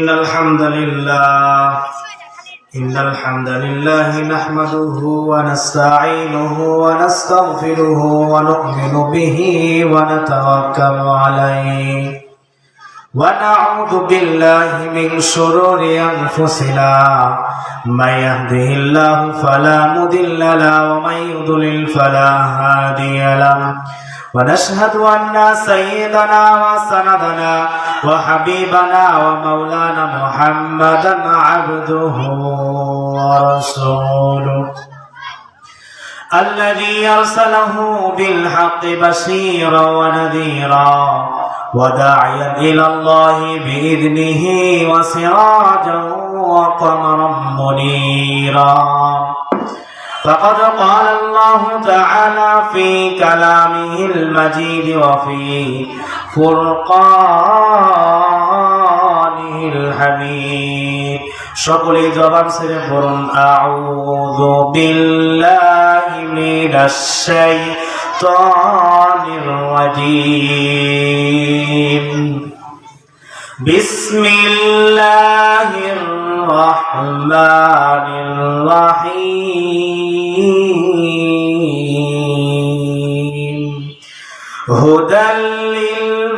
إن الحمد لله إن الحمد لله نحمده ونستعينه ونستغفره ونؤمن به ونتوكل عليه ونعوذ بالله من شرور أنفسنا من يهده الله فلا مضل له ومن يضلل فلا هادي له ونشهد أن سيدنا وسندنا وحبيبنا ومولانا محمدا عبده ورسوله. الذي أرسله بالحق بشيرا ونذيرا وداعيا إلى الله بإذنه وسراجا وقمرا منيرا. فقد قال الله تعالى في كلامه المجيد وفي فرقانه الحميد সকলে জবান ছেড়ে পড়ুন আউযু বিল্লাহি মিনাশ শাইতানির রাজীম بسم الله الرحمن حميم هدى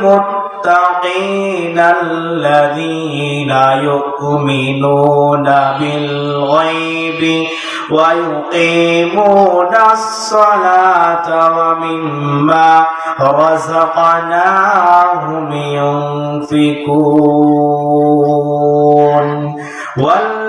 للمتقين الذين يؤمنون بالغيب ويقيمون الصلاة ومما رزقناهم ينفقون وال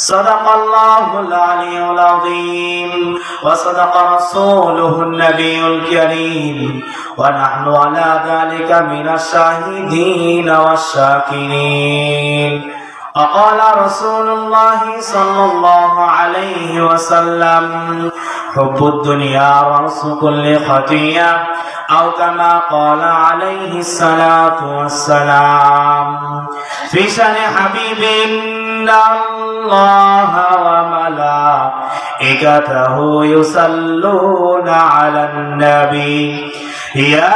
صدق الله العلي العظيم وصدق رسوله النبي الكريم ونحن على ذلك من الشاهدين والشاكرين. وقال رسول الله صلى الله عليه وسلم حب الدنيا رأس كل خطيئة أو كما قال عليه الصلاة والسلام في شأن حبيب إن الله وملائكته يصلون على النبي يا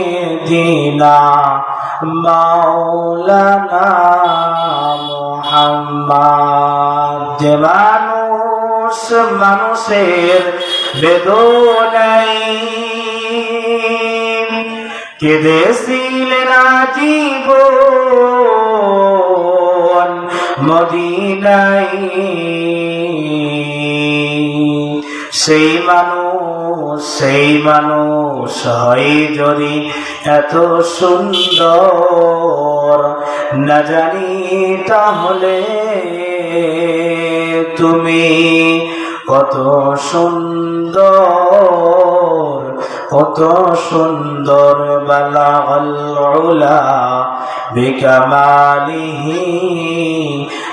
مولانا محمد যে মানুষ মানুষের বেদনাই কেঁদেছিলেন জীবন মদিনাই সেই মানুষ সেই মানুষ হয় যদি এত সুন্দর। না জানি তাহলে তুমি কত সুন্দর। কত সুন্দর বালা বিকমালিহি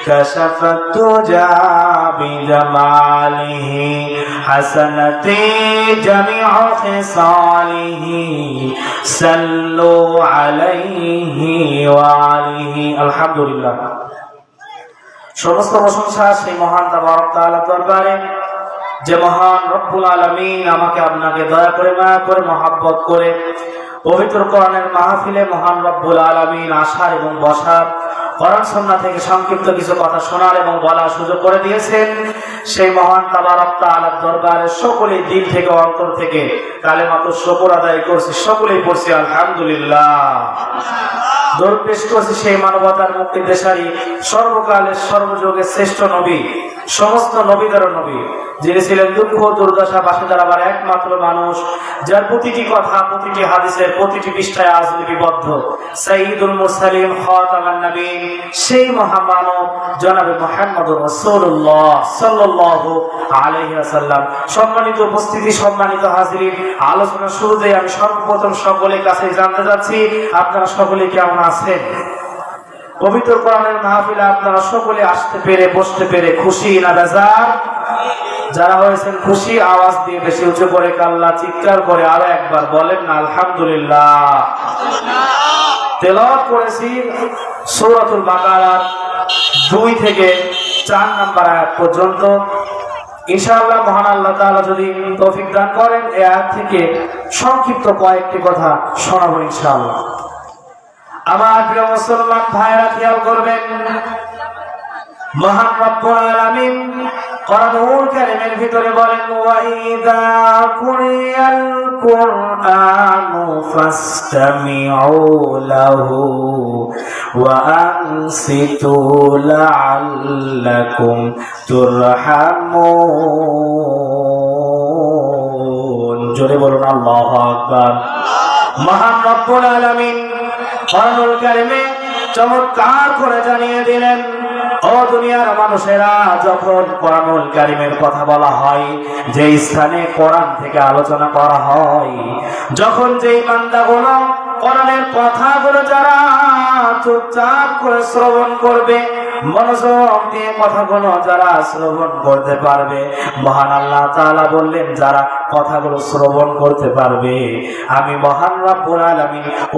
কশফত তুজা বিজমালিহি হাসনতে জমিউ সালিহি সাল্লু আলাইহি ওয়া আলিহি আলহামদুলিল্লাহ। সমস্ত প্রশংসা সেই মহান তাবারক তাআলা দরবারে। যে মহান রব্বুল আলামিন আমাকে আপনাকে দয়া করে, মায়া করে, মহাব্বত করে পবিত্র কোরআনের মাহফিলে মহান রব্বুল আলামিন আসার এবং বসার, কোরআন সন্না থেকে সংক্ষিপ্ত কিছু কথা শোনার এবং বলার সুযোগ করে দিয়েছেন। সেই মহান দরবারে সকলেই দিল থেকে, অন্তর থেকে কালেমাতুর শুকর আদায় করছি, সকলেই পড়ছি, আলহামদুলিল্লাহ। করছি সেই মানবতার মুক্তি দেশারি, সর্বকালের সর্বযুগের শ্রেষ্ঠ নবী, সমস্ত নবীদের নবী। যিনি ছিলেন দুঃখ দুর্দশা পাশে দাঁড়াবার একমাত্র মানুষ, যার প্রতিটি কথা, প্রতিটি হাদিসের প্রতিটি পৃষ্ঠায় আজ লিপিবদ্ধ। সাইদুল মুরসালিম খাতামান নবীন সেই মহামানব জনাবে মোহাম্মদ রাসূলুল্লাহ সাল্লাল্লাহু আলাইহি ওয়াসাল্লাম। সম্মানিত উপস্থিতি, সম্মানিত হাজিরিন আলোচনা শুরুতে আমি সর্বপ্রথম সকলের কাছে জানতে যাচ্ছি আপনারা সকলে কেমন আছেন? পবিত্র কোরআনের মাহফিলে আপনারা সকলে আসতে পেরে, বসতে পেরে খুশি না বেজার? যারা হয়েছেন খুশি, আওয়াজ দিয়ে বেশি উঁচু করে কাল্লা চিৎকার করে আরও একবার বলেন না, আলহামদুলিল্লাহ। তেলাওয়াত করেছি সূরাতুল বাকারার দুই থেকে চার নাম্বার আয়াত পর্যন্ত। ইনশাআল্লাহ মহান আল্লাহ তাআলা যদি তৌফিক দান করেন, এই আয়াত থেকে সংক্ষিপ্ত কয়েকটি কথা শোনাবো ইনশাআল্লাহ। আমার প্রিয় মুসলমান ভাইরা খেয়াল করবেন। মহান রব্বুল আলামিন কোরআনুল কারীমের ভিতরে বলেন ওয়াইদা কুরিয়াল কুরআনু ফাসতামিউ লাহু ওয়া আনসিতু লাআল্লাকুম তুরহামুন। জোরে বলুন, আল্লাহু আকবার। মহান রব্বুল আলামিন কোরআনুল কারিমে চমৎকার করে জানিয়ে দিলেন, ও দুনিয়ার মানুষেরা, যখন কোরআনুল কারিমের কথা বলা হয়, যে স্থানে কোরআন থেকে আলোচনা করা হয়, যখন যেই বান্দাগুলো কোরআনের কথাগুলো যারা চুপচাপ করে শ্রবণ করবে মনোযোগ দিয়ে কথাগুলো যারা শ্রবণ করতে পারবে, মহান আল্লাহ বললেন, যারা কথাগুলো শ্রবণ করতে পারবে, আমি মহান রব্বুল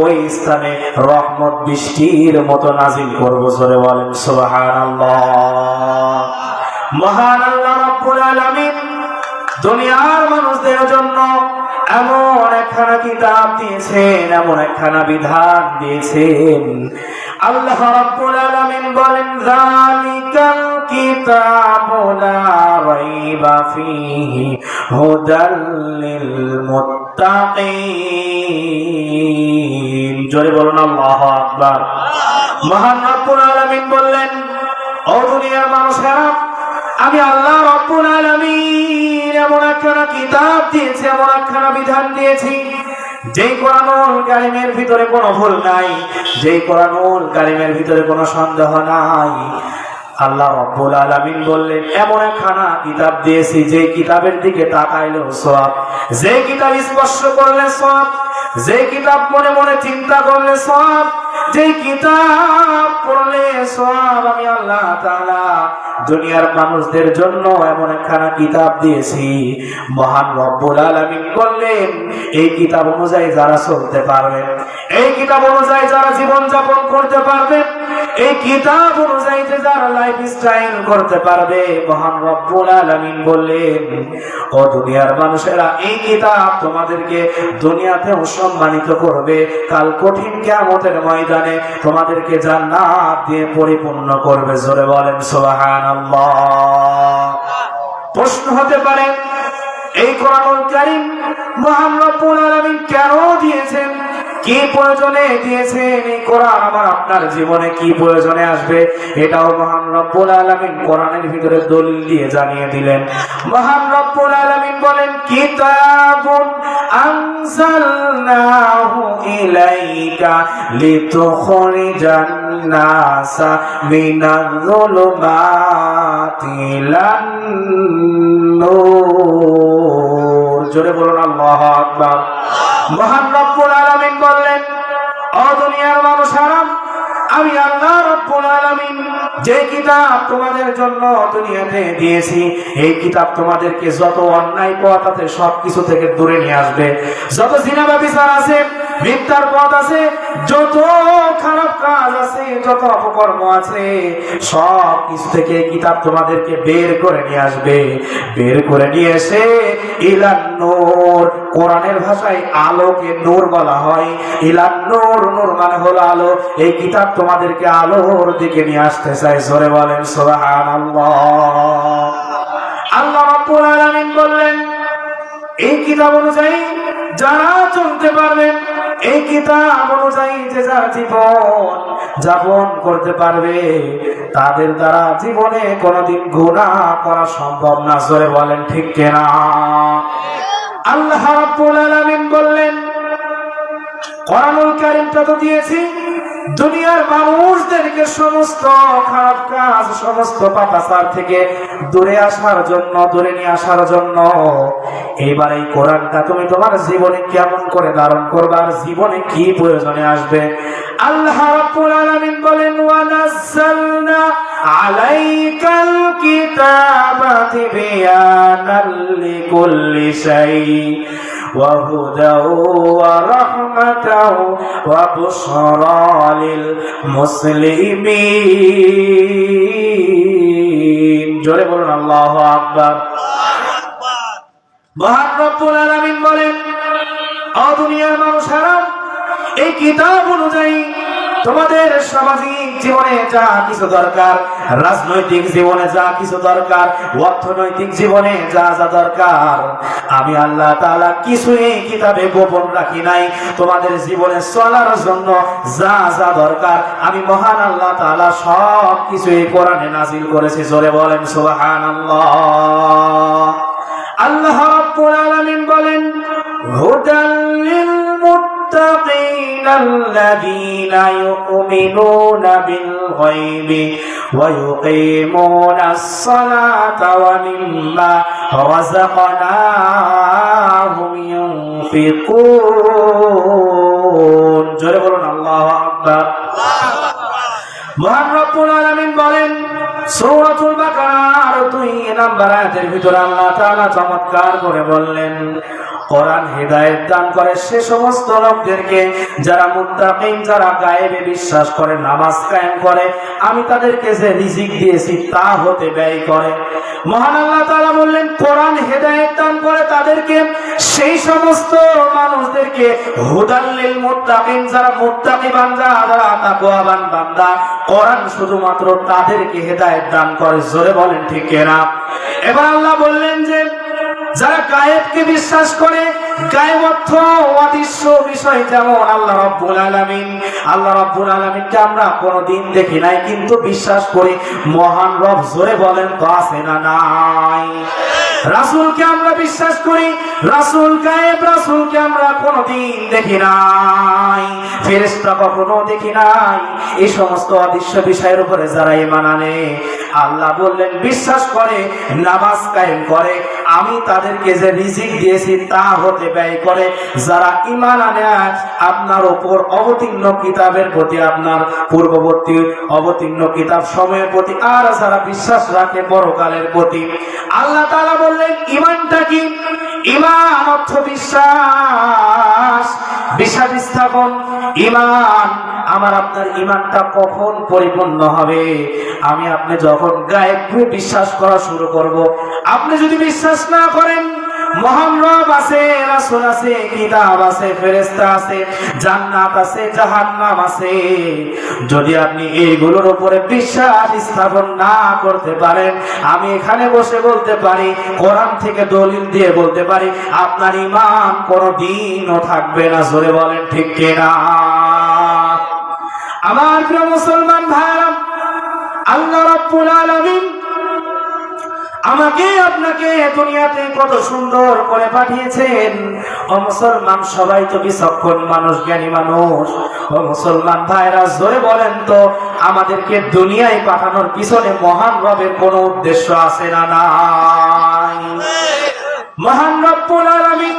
ওই স্থানে রহমত বৃষ্টির মতো নাজিল করব, জোরে বলেন, সুবহানাল্লাহ। মহান আল্লাহ রব্বুল দুনিয়ার মানুষদের জন্য এমন একখানা কিতাব দিয়েছেন, এমন একখানা বিধান দিয়েছেন। আল্লাহ রাব্বুল আলামিন বলেন, যালিকাল কিতাবু রাইবা ফীহি হুদাল মুত্তাকিন জোরে বলুন, আল্লাহু আকবার। মহান রব্বুল আলামিন বললেন, ও দুনিয়ার মানুষেরা, আমি আল্লাহ রব্বুল আলামিন এমন একখানা কিতাব দিয়েছি, এমন একখানা বিধান দিয়েছি যেই কোরআনুল কারিমের ভিতরে কোনো ভুল নাই, যেই কোরআনুল কারিমের ভিতরে কোনো সন্দেহ নাই। আল্লাহ রব্বুল আলামিন বললেন, এমন একখানা কিতাব দিয়েছি যে কিতাবের দিকে তাকাইলেও সব যে কিতাব স্পর্শ করলে সব যে কিতাব মনে মনে চিন্তা করলে সওয়াব যে কিতাব পড়লে সব আমি আল্লাহ তাআলা দুনিয়ার মানুষদের জন্য এমন একখানা কিতাব দিয়েছি। মহান রব্বুল আলামিন বললেন, এই কিতাব অনুযায়ী যারা চলতে পারবেন এই কিতাব অনুযায়ী যারা জীবন যাপন করতে পারবে এই কিতাব অনুযায়ী যারা লাইফ স্টাইল করতে পারবে, মহান রব্বুল আলামিন বললেন, ও দুনিয়ার মানুষেরা, এই কিতাব তোমাদেরকে দুনিয়াতেও সম্মানিত করবে। কাল কঠিন কিয়ামতের ময়দানে তোমাদেরকে জান্নাত দিয়ে পরিপূর্ণ করবে। জোরে বলেন, সুবহানাল্লাহ। প্রশ্ন হতে পারে, এই কোরআনুল কারীম মহান রব্বুল আলামিন কেন দিয়েছেন? কি প্রয়োজনে দিয়েছেন এই কোরআন? আমার আপনার জীবনে কি প্রয়োজনে আসবে? এটাও মহান রব্বুল আলামিন কোরআনের ভিতরে দলিল দিয়ে জানিয়ে দিলেন। মহান রব্বুল আলামিন বলেন, কিতাবুন আনজালনাহু জোরে বলুন আল্লাহ আকবার। মহান রব্বুল আলামিন বললেন দুনিয়ার মানুষেরা আমি আল্লাহ রব্বুল আলামিন যে কিতাব তোমাদের জন্য দুনিয়াতে দিয়েছি, এই কিতাব তোমাদেরকে যত অন্যায় পথ আছে সব কিছু থেকে দূরে নিয়ে আসবে। যত জিনাবা বিচার আছে, মিথ্যার পথ আছে, যত খারাপ কাজ আছে, যত অপকর্ম আছে সব কিছু থেকে কিতাব তোমাদেরকে বের করে নিয়ে আসবে। বের করে নিয়ে এসে ইলান নূর, কোরআনের ভাষায় আলোকে নূর বলা হয়। ইলান নূর নূর মানে হলো আলো। এই কিতাব তোমাদেরকে আলোর দিকে নিয়ে আসতে জোরে বলেন আল্লাহ রাব্বুল আলামিন বললেন, এই কিতাব অনুযায়ী যারা চলতে পারবেন এই কিতাব অনুযায়ী যে যারা জীবন যাপন করতে পারবে, তাদের দ্বারা জীবনে কোনোদিন গুনাহ করা সম্ভব না। জোরে বলেন, ঠিক কেনা? আল্লাহ রাব্বুল আলামিন বললেন, কোরআনুল কারীমটা তো দিয়েছি দুনিয়ার মানুষদেরকে সমস্ত খারাপ কাজ, সমস্ত পাপাচার থেকে দূরে আসার জন্য, দূরে নিয়ে আসার জন্য, এইবার এই কোরআনটা তুমি তোমার জীবনে কেমন করে ধারণ করবে আর জীবনে কি প্রয়োজনে আসবে? আল্লাহ وهدى ورحمة وبشرى للمسلمين জোরে বলুন আল্লাহ আকবার মহান রব্বুল আলামিন বলেন ও দুনিয়ার মানুষেরা এই কিতাব অনুযায়ী তোমাদের সামাজিক জীবনে যা কিছু দরকার, রাজনৈতিক জীবনে যা কিছু দরকার, অর্থনৈতিক জীবনে যা যা দরকার, আমি আল্লাহ তাআলা কিছু এই কিতাবে গোপন রাখি নাই। তোমাদের জীবনে চলার জন্য যা যা দরকার, আমি মহান আল্লাহ তাআলা সব কিছু এই কোরআনে নাজিল করেছি। জোরে বলেন সুবহানাল্লাহ। আল্লাহ আলামিন বলেন গায়বি ওয়া ইউকিমুনাস সালাতা ওয়া মিম্মা রাযাকনাহুম ইউনফিকুন জোরে বলুন, আল্লাহু আকবার। মহান রব্বুল আলামিন বলেন, সূরাতুল বাকারার দুই নাম্বার আয়াতের ভিতরে আল্লাহ তাআলা চমৎকার করে বললেন কোরআন হেদায়েত দান করে সে সমস্ত লোকদেরকে যারা মুত্তাকিন, যারা গায়েবে বিশ্বাস করে, নামাজ কায়েম করে, আমি তাদেরকে যে রিজিক দিয়েছি তা হতে ব্যয় করে। মহান আল্লাহ তাআলা বললেন, কোরআন হেদায়েত দান করে তাদেরকে, সেই সমস্ত মানুষদেরকে হুদাল্লিল মুত্তাকিন, যারা মুত্তাকি বান্দা যারা তাকওয়াবান বান্দা, কোরআন শুধুমাত্র তাদেরকে হেদায়েত দান করে। জোরে বলেন ঠিক কিনা? এবার আল্লাহ বললেন যে যারা গায়েবকে বিশ্বাস করে, গায়েব অর্থ অদৃশ্য বিষয় যেমন আল্লাহ রব্বুল আল্লাহ রব্বুল আমরা দেখি নাই, কিন্তু বিশ্বাস করি মহান রব জোরে বলেন তো আছে না নাই। রাসূলকে আমরা বিশ্বাস করি, রাসূল গায়েব, রাসূলকে আমরা কোনোদিন দেখি নাই। কখনো দেখি নাই। এই সমস্ত অদৃশ্য বিষয়ের উপরে যারা ঈমান আনে আল্লাহ বললেন, বিশ্বাস করে, নামাজ কায়েম করে। আমি তাদেরকে যে রিজিক দিয়েছি, তা হতে ব্যয় করে। যারা ঈমান আনে, আপনার উপর অবতীর্ণ কিতাবের প্রতি, আপনার পূর্ববর্তী অবতীর্ণ কিতাব সময়ের প্রতি, আর যারা বিশ্বাস রাখে, পরকালের প্রতি। আল্লাহ তাআলা বললেন, ঈমানটা কি? ঈমান অর্থ বিশ্বাস। বিশ্বাস স্থাপন ইমান আমার আপনার ইমানটা কখন পরিপূর্ণ হবে? আমি আপনি যখন গায়ে বিশ্বাস করা শুরু করব, আপনি যদি বিশ্বাস না করেন মহান আছে কিতাব আছে যদি আপনি এইগুলোর উপরে বিশ্বাস স্থাপন না করতে পারেন, আমি এখানে বসে বলতে পারি, কোরআন থেকে দলিল দিয়ে বলতে পারি, আপনার ঈমান কোনোদিনও থাকবে না, জোরে বলেন ঠিক কিনা? আমার প্রিয় মুসলমান ভাইরা আল্লাহ রাব্বুল আলামিন আমাকে আপনাকে দুনিয়াতে কত সুন্দর করে পাঠিয়েছেন। ও মুসলমান, সবাই তো বিচক্ষণ মানুষ, জ্ঞানী মানুষ। ও মুসলমান ভাইরা, জোরে বলেন তো, আমাদেরকে দুনিয়ায় পাঠানোর পিছনে মহান রবের কোন উদ্দেশ্য আছে না নাই? মহান রব্বুল আলামিন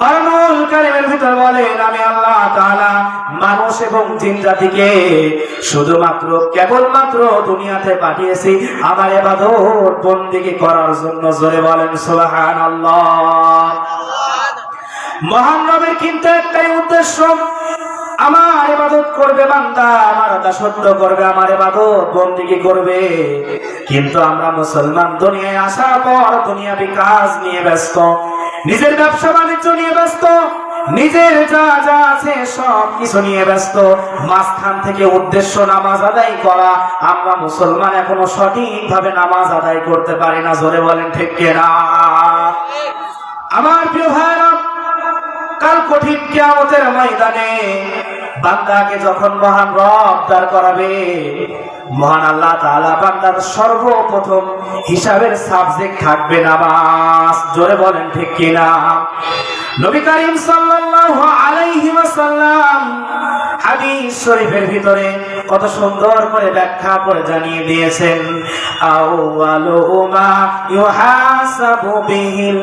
কোরআনুল কিন্তু একটাই উদ্দেশ্য, আমার ইবাদত করবে বান্দা, আমার দাসত্ব করবে, আমার করবে। কিন্তু আমরা মুসলমান দুনিয়ায় আসার পর দুনিয়া বিকাশ নিয়ে ব্যস্ত নিজের ব্যবসা বাণিজ্য নিয়ে ব্যস্ত, নিজের যা যা আছে সব কিছু নিয়ে ব্যস্ত। মাঝখান থেকে উদ্দেশ্য নামাজ আদায় করা, আমরা মুসলমান এখনও সঠিক ভাবে নামাজ আদায় করতে পারি না, জোরে বলেন ঠিক কেনা? আমার প্রিয় ভাইরা কাল কঠিন কিয়ামতের ময়দানে বান্দাকে যখন মহান রব দাঁড় করাবে, মহান আল্লাহ তাআলা বান্দার সর্বপ্রথম হিসাবের সাবজেক্ট থাকবে নামাজ। জোরে বলেন ঠিক কিনা? নবী করিম সাল্লাল্লাহু আলাইহি ওয়াসাল্লাম হাদিস শরীফের ভিতরে কত সুন্দর করে ব্যাখ্যা করে জানিয়ে দিয়েছেন, আউয়ালু মা ইউহাসাবু বিহিল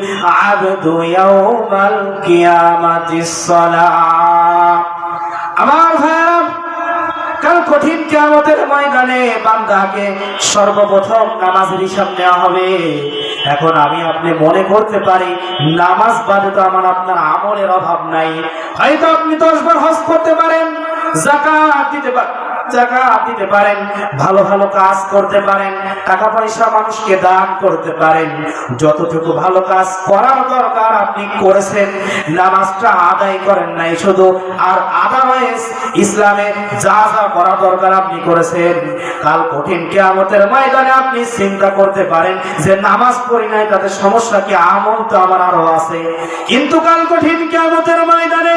আবদু ইয়াউমাল কিয়ামাতিস সালাহ। আমার ভাইরা কাল কঠিন কিয়ামতের ময়দানে বান্দাকে সর্বপ্রথম নামাজের হিসাব নেওয়া হবে। এখন আমি আপনি মনে করতে পারি, নামাজ বাদে তো আমার আপনার আমলের অভাব নাই। হয়তো আপনি দশবার হজ করতে পারেন, জাকাত দিতে পারেন। দিতে পারেন, ভালো ভালো কাজ করতে পারেন, টাকা পয়সা মানুষকে দান করতে পারেন। যতটুকু ভালো কাজ করার দরকার আপনি করেছেন, নামাজটা আদায় করেন নাই, শুধু আর আদারওয়াইজ যা যা করা দরকার আপনি করেছেন। কাল কঠিন কেয়ামতের ময়দানে আপনি চিন্তা করতে পারেন যে নামাজ পড়ি নাই, তাতে সমস্যা কি? আমল তো আমার আরও আছে। কিন্তু কাল কঠিন কেয়ামতের ময়দানে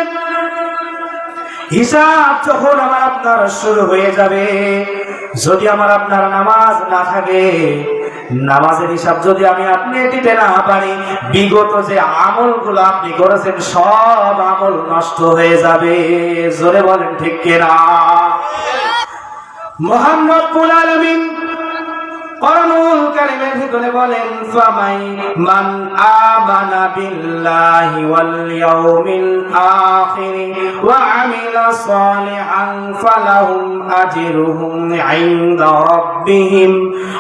হিসাব যখন আমার আপনার শুরু হয়ে যাবে যদি আমার আপনার নামাজ না থাকে নামাজের হিসাব যদি আমি আপনি দিতে না পারি বিগত যে আমলগুলো আপনি করেছেন সব আমল নষ্ট হয়ে যাবে। জোরে বলেন ঠিক কেনা? মোহাম্মদ আলমিন কোরআনুল কারীমের ভিতরে বলেন ফামাই মান আমানা বিল্লাহি ওয়াল ইয়াউমিল আখির ওয়া আমিলা সালিহান ফালাহুম আজরুহুম ইনদা রাব্বিহিম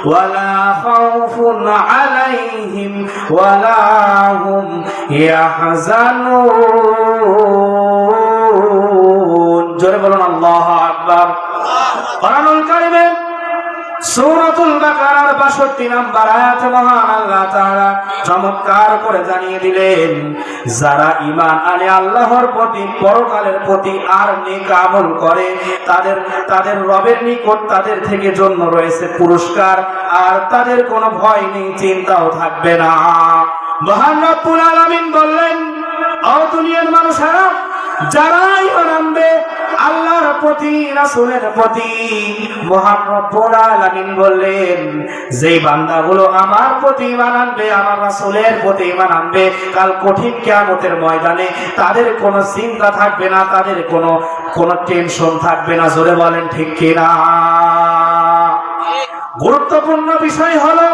ওয়ালা খাউফুন আলাইহিম ওয়ালা হুম ইয়াহজানুন। জোরে বলুন আল্লাহু আকবার। কোরআনুল কারীমে সূরাতুল বাকারার 62 নাম্বার আয়াতে, মহান আল্লাহ তাআলা চমৎকার করে জানিয়ে দিলেন, যারা ঈমান আনে আল্লাহর প্রতি, পরকালের প্রতি আর নেক আমল করে, তাদের তাদের রবের নিকট তাদের থেকে জন্য রয়েছে পুরস্কার, আর তাদের কোনো ভয় নেই, চিন্তাও থাকবে না। মহান রব্বুল আলামিন বললেন, ও দুনিয়ার মানুষেরা, যারা ইমান আনবে আল্লাহর প্রতি রাসূলের প্রতি মহান রব্বুল আলামিন বললেন যেই বান্দাগুলো আমার প্রতি ইমান আনবে আমার রাসূলের প্রতি ইমান আনবে কাল কঠিন কিয়ামতের ময়দানে তাদের কোনো চিন্তা থাকবে না তাদের কোনো কোনো টেনশন থাকবে না। জোরে বলেন ঠিক কিনা? গুরুত্বপূর্ণ বিষয় হলো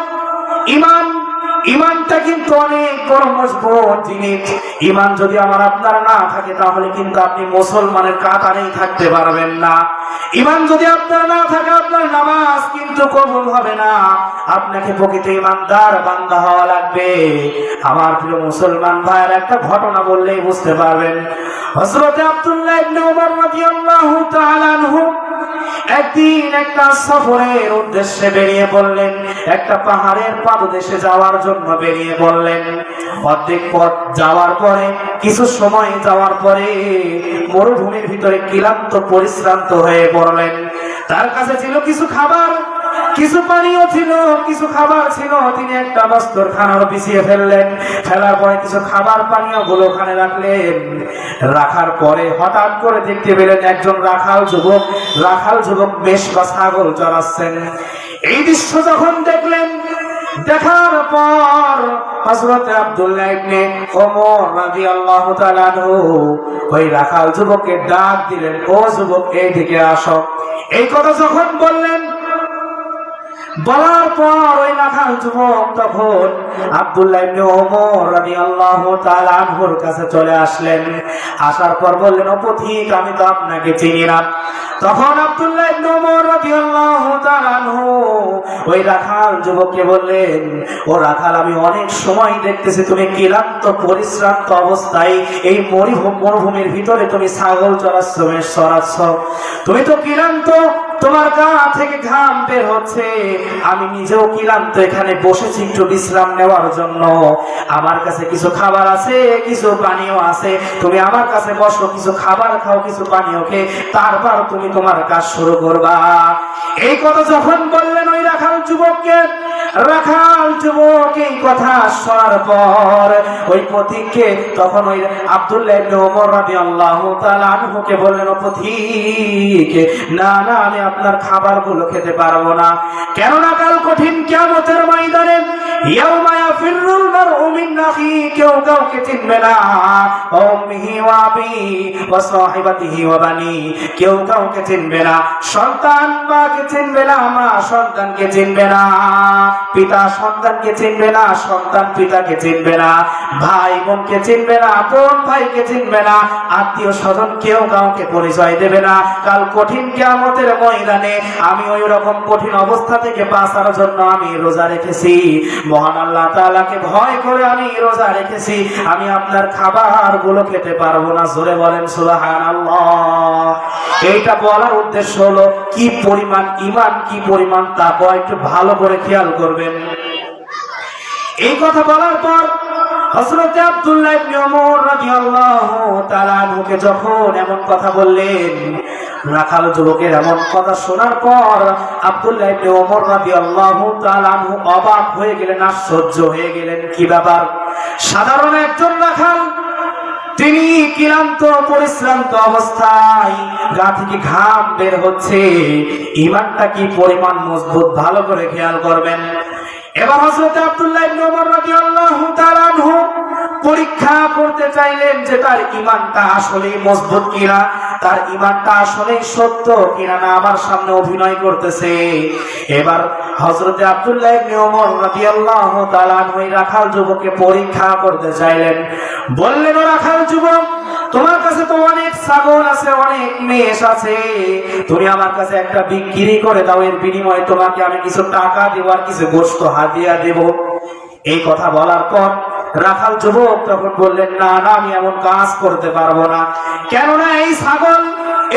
ইমান ইমানটা কিন্তু অনেক বড় মজবুত জিনিস। ইমান যদি আমার আপনার না থাকে, তাহলে কিন্তু আপনি মুসলমানের কাতারেই থাকতে পারবেন না। ইমান যদি আপনার না থাকে, আপনার নামাজ কিন্তু কবুল হবে না। আপনাকে প্রকৃত ইমানদার বান্দা হওয়া লাগবে। আমার প্রিয় মুসলমান ভাইয়ের, একটা ঘটনা বললেই বুঝতে পারবেন। হযরতে আব্দুল্লাহ ইবনে ওমর রাদিয়াল্লাহু তাআলা আনহু একদিন একটা সফরের উদ্দেশ্যে বেরিয়ে পড়লেন। একটা পাহাড়ের পাদদেশে যাওয়ার জন্য বেরিয়ে পড়লেন। অর্ধেক পথ যাওয়ার পরে, কিছু সময় যাওয়ার পরে মরুভূমির ভিতরে ক্লান্ত, পরিশ্রান্ত হয়ে পড়লেন। তার কাছে ছিল কিছু খাবার। কিছু পানীয় ছিল, কিছু খাবার ছিল, তিনি একটা বস্তর খানার পিছিয়ে ফেললেন। ফেলার পরে কিছু খাবার পানীয়গুলো ওখানে রাখলেন। রাখার পরে হঠাৎ করে দেখতে পেলেন একজন রাখাল যুবক। রাখাল যুবক বেশ বা ছাগল চড়াচ্ছেন। এই দৃশ্য যখন দেখলেন, দেখার পর হযরত আব্দুল্লাহ ইবনে ওমর রাদিয়াল্লাহু তাআলা ওই রাখাল যুবককে ডাক দিলেন, ও যুবক, এইদিকে আসো। এই কথা যখন বললেন বলার পর ওই রাখাল যুবক তখন কাছে চলে আসলেন। আসার পর বললেন, ও আমি তো আপনাকে চিনি না। তখন আব্দুল্লাহ রাখাল আমি অনেক সময় দেখতেছি তুমি ক্লান্ত, পরিশ্রান্ত অবস্থায় এই মরুভূমির ভিতরে তুমি ছাগল চড়াচ্ছ মেষ তুমি তো ক্লান্ত তোমার গা থেকে ঘাম বের হচ্ছে। আমি নিজেও কিলান্ত, এখানে বসেছি একটু বিশ্রাম নেওয়ার জন্য। আমার কাছে কিছু খাবার আছে, কিছু পানীয় আছে। তুমি আমার কাছে বসো, কিছু খাবার খাও, কিছু পানীয় খেয়ে তারপর তুমি তোমার কাজ শুরু করবা। এই কথা যখন বললেন ওই রাখাল যুবককে রাখাল যুবক, এই কথা শোনার পর ওই পথিককে তখন ওই আব্দুল্লাহ ইবনে ওমর রাদিয়াল্লাহু তাআলা আনহুকে বললেন পথিক, না না, আমি আপনার খাবারগুলো খেতে পারব না। কেননা কাল কঠিন কিয়ামতের ময়দানে ইয়াউমা ইয়াফিরুল মারউ চিনবে না। উম্মিহি ভাই চিনবে না। আত্মীয় স্বজন কেউ কাউকে পরিচয় দেবে না। কাল কঠিন কিয়ামতের ময়দানে আমি ওই রকম কঠিন অবস্থা থেকে বাঁচার জন্য আমি রোজা রেখেছি। মহান আল্লাহ তাআলাকে ভয় করে আমি রোজা রেখেছি। আমি আপনার খাবারগুলো খেতে পারব না। জোরে বলেন, সুবহানাল্লাহ। এইটা বলার উদ্দেশ্য হলো, কি পরিমাণ ইমান কি পরিমাণ তাকওয়া, একটু ভালো করে খেয়াল করবেন। এই কথা বলার পর হযরত আব্দুল্লাহ ইবনে ওমর রাদিয়াল্লাহু তাআলা যখন এমন কথা বললেন রাখাল যুবকের এমন কথা শোনার পর আব্দুল্লাহ ইবনে ওমর অবাক হয়ে গেলেন, আশ্চর্য হয়ে গেলেন। কি ব্যাপার? সাধারণ একজন রাখাল তিনি ক্লান্ত, পরিশ্রান্ত অবস্থায় গা থেকে ঘাম বের হচ্ছে। ইমানটা কি পরিমাণ মজবুত? ভালো করে খেয়াল করবেন। এবার হযরত আব্দুল্লাহ ইবনে ওমর রাদিয়াল্লাহু পরীক্ষা করতে চাইলেন যে তার ইমানটা আসলে মজবুত কিনা, তার ইমানটা আসলে সত্য কিনা না আমার সামনে অভিনয় করতেছে। এবার হযরত আব্দুল্লাহ তাআলা রাখাল যুবককে পরীক্ষা করতে চাইলেন। বললেন রাখাল যুবক, তোমার কাছে তো অনেক ছাগল আছে, অনেক মেষ আছে। তুমি আমার কাছে একটা বিক্রি করে দাও, এর বিনিময়ে তোমাকে আমি কিছু টাকা দেবো আর কিছু গোস্ত হাতিয়া দেব। এই কথা বলার পর রাখাল যুবক তখন বললেন, না না, আমি এমন কাজ করতে পারব না। কেননা এই ছাগল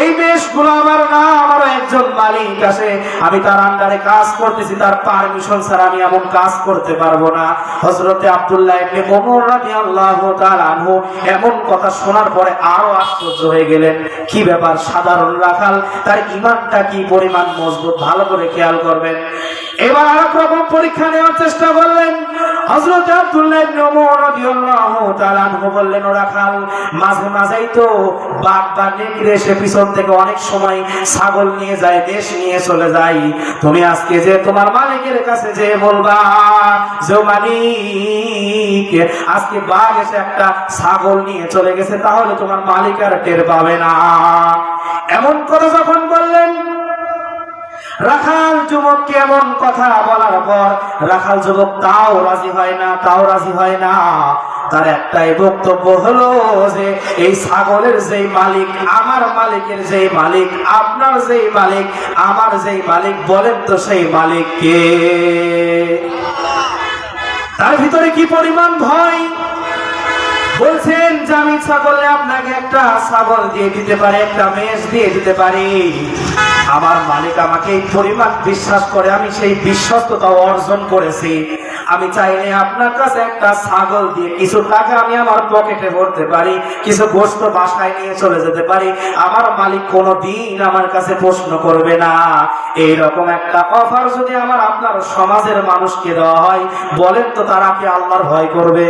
এই মেষগুলো আমার না, আমারও একজন মালিক আছে। আমি তার আন্ডারে কাজ করতেছি, তার পারমিশন ছাড়া আমি এমন কাজ করতে পারব না। হযরতে আব্দুল্লাহ ইবনে ওমর রাদিয়াল্লাহু তাআলা আনহু এমন কথা শোনার পরে আরও আশ্চর্য হয়ে গেলেন। কি ব্যাপার, সাধারণ রাখাল? তার ইমানটা কি পরিমাণ মজবুত? ভালো করে খেয়াল করবেন। এবার আরেক রকম পরীক্ষা নেওয়ার চেষ্টা করলেন। হযরত আব্দুল্লাহ ইবনে ওমর রাদিয়াল্লাহু আনহু বললেন, ও রাখাল, মাঝে মাঝেই তো বাঘ বা নেকড়ে এসে পিছন থেকে অনেক সময় ছাগল নিয়ে যায়, দেশ নিয়ে চলে যায়। তুমি আজকে যে তোমার মালিকের কাছে যে বলবা যে মালিক আজকে বাঘ এসে একটা ছাগল নিয়ে চলে গেছে, তাহলে তোমার মালিক আর টের পাবে না। এমন কথা যখন বললেন, রাখাল যুবককে এমন কথা বলার পর রাখাল যুবক তাও রাজি হয় না, তাও রাজি হয় না। তার একটাই বক্তব্য হলো যে, এই ছাগলের যেই মালিক, আমার মালিকের যেই মালিক, আপনার যেই মালিক, আমার যেই মালিক, বলেন তো সেই মালিক কে? তার ভিতরে কি পরিমাণ ভয়? বলছেন যে, আমি ছাগলে আপনাকে একটা ছাগল দিয়ে দিতে পারি, একটা মেষ দিয়ে দিতে পারি। আমার মালিক আমাকে এই পরিমাণ বিশ্বাস করে, আমি সেই বিশ্বস্ততা অর্জন করেছি। আমি চাইলে আপনার কাছে একটা ছাগল দিয়ে কিছু টাকা আমি আমার পকেটে ভরতে পারি, কিছু গোস্ত বাসায় নিয়ে চলে যেতে পারি। আমার মালিক কোনো দিন আমার কাছে প্রশ্ন করবে না। এইরকম একটা অফার যদি আমার আপনার সমাজের মানুষকে দেওয়া হয়, বলেন তো তারা কি আল্লাহর ভয় করবে?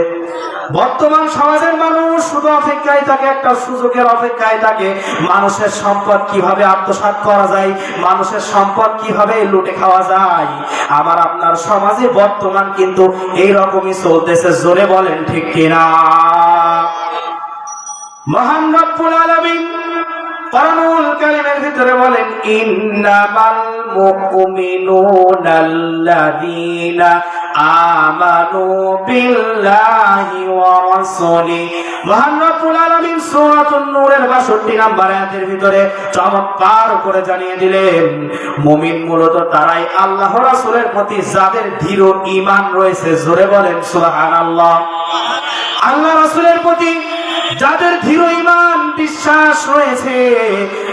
বর্তমান সমাজের মানুষ শুধু অপেক্ষায় থাকে, একটা সুযোগের অপেক্ষায় থাকে। মানুষের সম্পদ কীভাবে আত্মসাৎ করা যায় মানুষের সম্পদ কীভাবে লুটে খাওয়া যায়? আমার আপনার সমাজে বর্তমান কিন্তু এই রকমই চলতেছে, জোরে বলেন ঠিক কিনা? মহান রব্বুল আলামিন ভিতরে বলেন, ইন্নামাল আল্লাযীনা আমানু বিল্লাহি ওয়া মহান রব্বুল আলামিন সূরাতুন নূরের 62 নম্বর আয়াতের ভিতরে চমৎকার করে জানিয়ে দিলেন, মুমিন মূলত তারাই আল্লাহ রাসূলের প্রতি যাদের দৃঢ় ঈমান রয়েছে। জোরে বলেন, সুবহানাল্লাহ। আল্লাহ রাসূলের প্রতি যাদের ধীর ইমান, বিশ্বাস রয়েছে,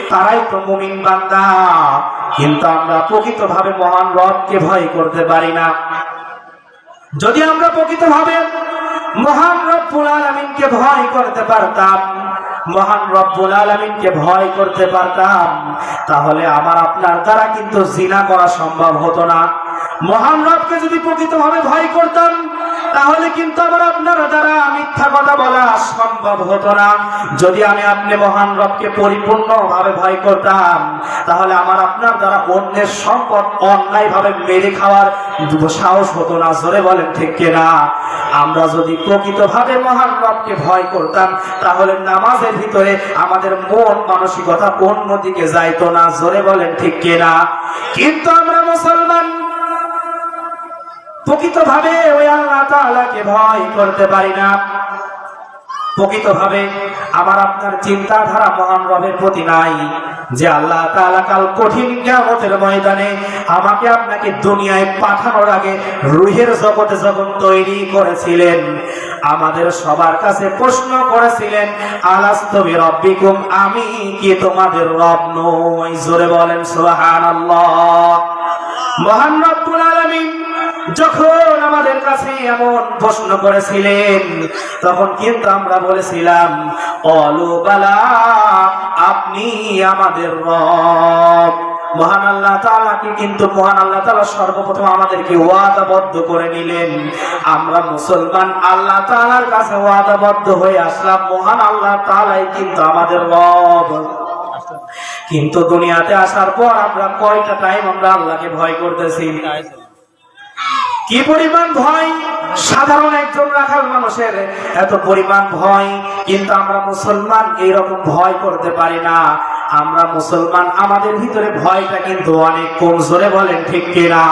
তারাই তো মুমিন বান্দা। কিন্তু আমরা প্রকৃতভাবে মহান রবকে ভয় করতে পারি না। যদি আমরা প্রকৃতভাবে মহান রব্বুল আলমিনকে ভয় করতে পারতাম, মহান রব্বুল আলমিনকে ভয় করতে পারতাম, তাহলে আমার আপনার দ্বারা কিন্তু জিনা করা সম্ভব হতো না। মহান রবকে যদি প্রকৃতভাবে ভয় করতাম তাহলে কিন্তু আমার আপনার দ্বারা মিথ্যা কথা বলা সম্ভব হতো না। যদি আমি আপনি মহান রবকে পরিপূর্ণভাবে ভয় করতাম, তাহলে আমার আপনার দ্বারা অন্যের সম্পদ অন্যায় ভাবে মেরে খাওয়ার সাহস হতো না। জোরে বলেন, ঠিক কিনা? আমরা যদি প্রকৃতভাবে মহান রবকে ভয় করতাম, তাহলে নামাজের ভিতরে আমাদের মন মানসিকতা অন্যদিকে যাইতো না। জোরে বলেন, ঠিক কিনা? কিন্তু আমরা মুসলমান প্রকৃতভাবে ওই আল্লাহ তাআলাকে ভয় করতে পারি না। প্রকৃতভাবে আমার আপনার চিন্তাধারা মহান রবের প্রতি নাই যে আল্লাহ তাআলা কাল কঠিন কিয়ামতের ময়দানে আমাকে আপনাকে দুনিয়ায় পাঠানোর আগে রুহের জগতে যখন তৈরি করেছিলেন, আমাদের সবার কাছে প্রশ্ন করেছিলেন আলাস্তবি রব্বিকুম আমি কি তোমাদের রব নই? জোরে বলেন, সুবহানাল্লাহ। মহান রব্বুল আলামিন যখন আমাদের কাছে এমন প্রশ্ন করেছিলেন, তখন কিন্তু আমরা বলেছিলাম অলুবালা আপনি আমাদের রব। মহান আল্লাহ তাআলাকে কিন্তু, মহান আল্লাহ তাআলা সর্বপ্রথম আমাদেরকে ওয়াদাবদ্ধ করে নিলেন। আমরা মুসলমান, আল্লাহ তাআলার কাছে ওয়াদাবদ্ধ হয়ে আসলাম, মহান আল্লাহ তাআলাই কিন্তু আমাদের রব। কিন্তু দুনিয়াতে আসার পর আমরা কয়টা টাইম আমরা আল্লাহকে ভয় করতেছি? কি পরিমাণ ভয়? সাধারণ একজন রাখাল মানুষের এত পরিমাণ ভয়, কিন্তু আমরা মুসলমান এইরকম ভয় করতে পারি না। আমরা মুসলমান, আমাদের ভিতরে ভয়টা কিন্তু অনেক কম, জোরে বলেন ঠিক কিনা?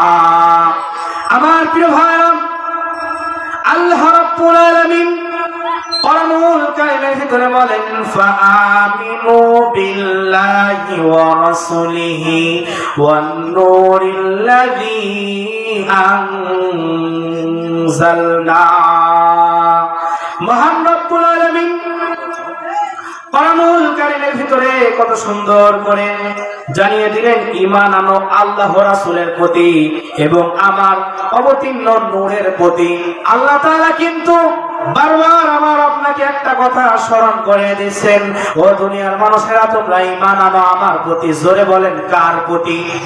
আমার প্রিয় ভাই আল্লাহ রাব্বুল আলামিন কোরআনুল কারীমের ভিতরে বলেন ফাআমিনু বিল্লাহি ওয়া রাসূলিহি ওয়ান নূরিল্লাযী আনজালনা। মহান রব্বুল আলামিন এবং আমার অবতীর্ণ প্রতি। আল্লাহ তাআলা কিন্তু বারবার আমার আপনাকে একটা কথা স্মরণ করে দিচ্ছেন, ও দুনিয়ার মানুষেরা, তোমরা ঈমান আনো আমার প্রতি। জোরে বলেন, কার প্রতি?